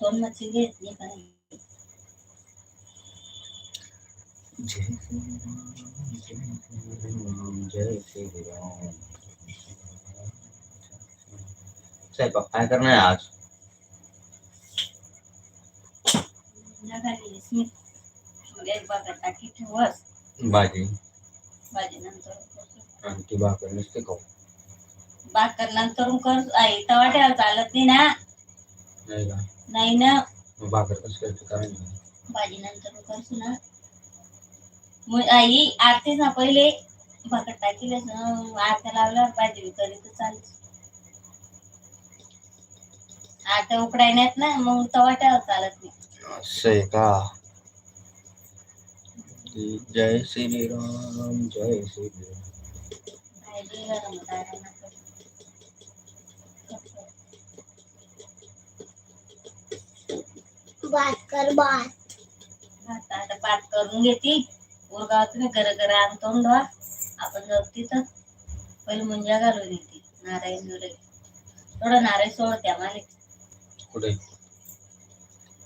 दोन मच्छी घेतली का नाही जय जय काय करणार आहे आज भाजी. भाजी नंतर करतो. आणि ती भाकर नसते खाऊ. भाकर नंतर कर. आई तवा ठेवा चालत नाही ना. नाही का? नाही ना. भाकर करते भाजी नंतर करतो ना. मग आई आरती ना पहिले भाकर टाकीलच ना आरत्या लावल्यावर भाजी करी तर चालते आरत्या उकडायण्यात ना मग ठेवा चालत नाही. असं आहे का? जय श्रीराम जय श्रीराम. बात कर बात आता आता करून घेते. उरगावातून घर घर आणतो डोळा आपण जाऊ तिथं. पहिले मुंजा घालून येते. नारायण नुरे थोडं नारळ सोडते आम्हाला कुठे?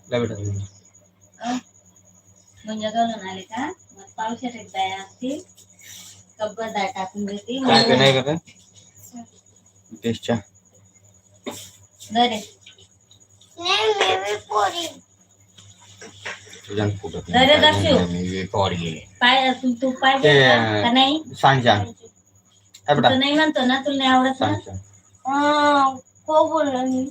ला बेटा अं? मुंजा घालून आले का? मग पावसात एकदा असते कब्बर डाळ टाकून देते. काय काय नाही का टेस्टच्या. दरे नाही मी भी पोरी तुझ्या फुटत दरे दर्शू. पॉरी पाय तू ते- का का नाही? सांग सांग. काय तू बेटा तर नाही म्हणतो ना तुला नाही आवडत ना? सांग सांग. हा को बोललो मी.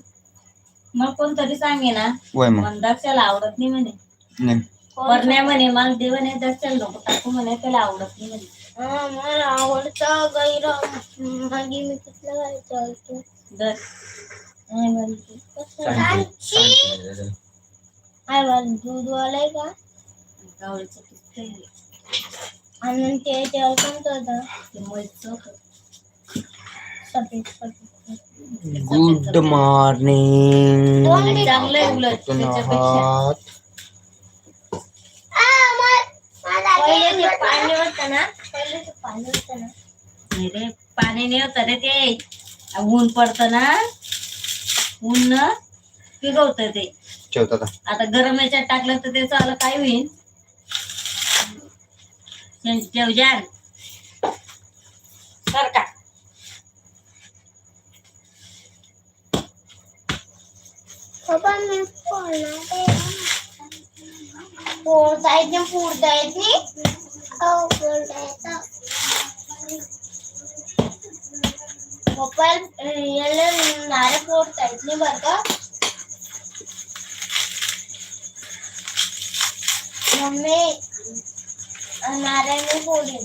मग कोणतरी सांगे ना. वय मग. दक्षाला आवडत नाही म्हणे. नाही. म्हणे मला देव म्हणे दक्षाला नको टाकू म्हणे त्याला आवडत नाही म्हणे. हा मला आवडतं गैर मागे मी कुठलं घालायचं होतं दर नाही म्हणते. कसं सांग सांगची सांग मला दूध वालाय का? गावळीचं आहे. आणि ते तेल कोणतं होतं ते मैचं होतं. सफेद सफेद गुड मॉर्निंग. चांगलं आहे उलट त्याच्यापेक्षा. पहिले ते पाणी होतं ना. पहिले ते पाणी होतं ना. नाही रे पाणी नाही होत रे ते. ऊन पडतं ना. ऊन न पिकवत ते. ठेवता का आता गरम याच्यात टाकलं तर त्याचं आलं काय होईल? ठेव फोडता येत नाही फोडता येत नाही हो फोडता येतं पप्पा याला नारळ फोडता येत नाही बरं का? मम्मी नारळ मी फोडीन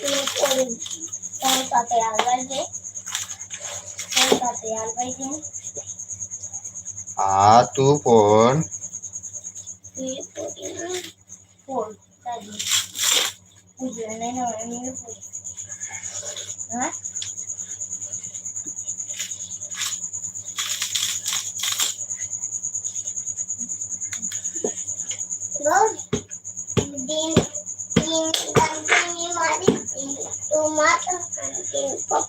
मी फोडीन तर पाता यायला पाहिजे तर पाता यायला पाहिजे हा तू पण मी फोडीन फोड चालेल उजळं नाही ना मी फोडीन हा?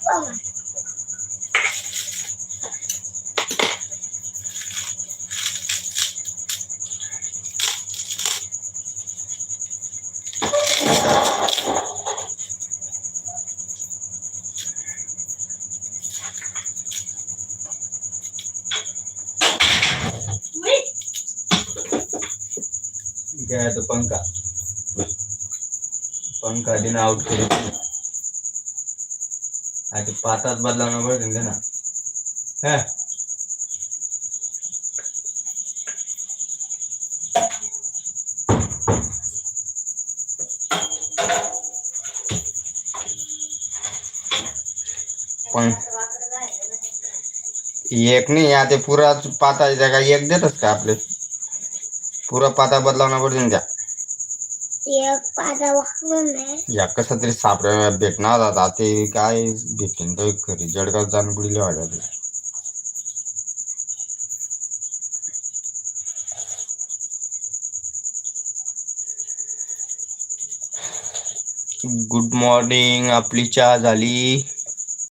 Ya, itu pangka. Pangka di naut kiri. दिन आउट केले आता पातात बदलावणं पडतं ना। हा? पण एक नाही आता पुरा पाता जागा एक देतच का आपले पुरा पाता बदलावणं पडतं त्या एक तरी सापड्या भेटणार आता ते काय भेटेन तो खरी जडगाव गुड मॉर्निंग आपली चहा झाली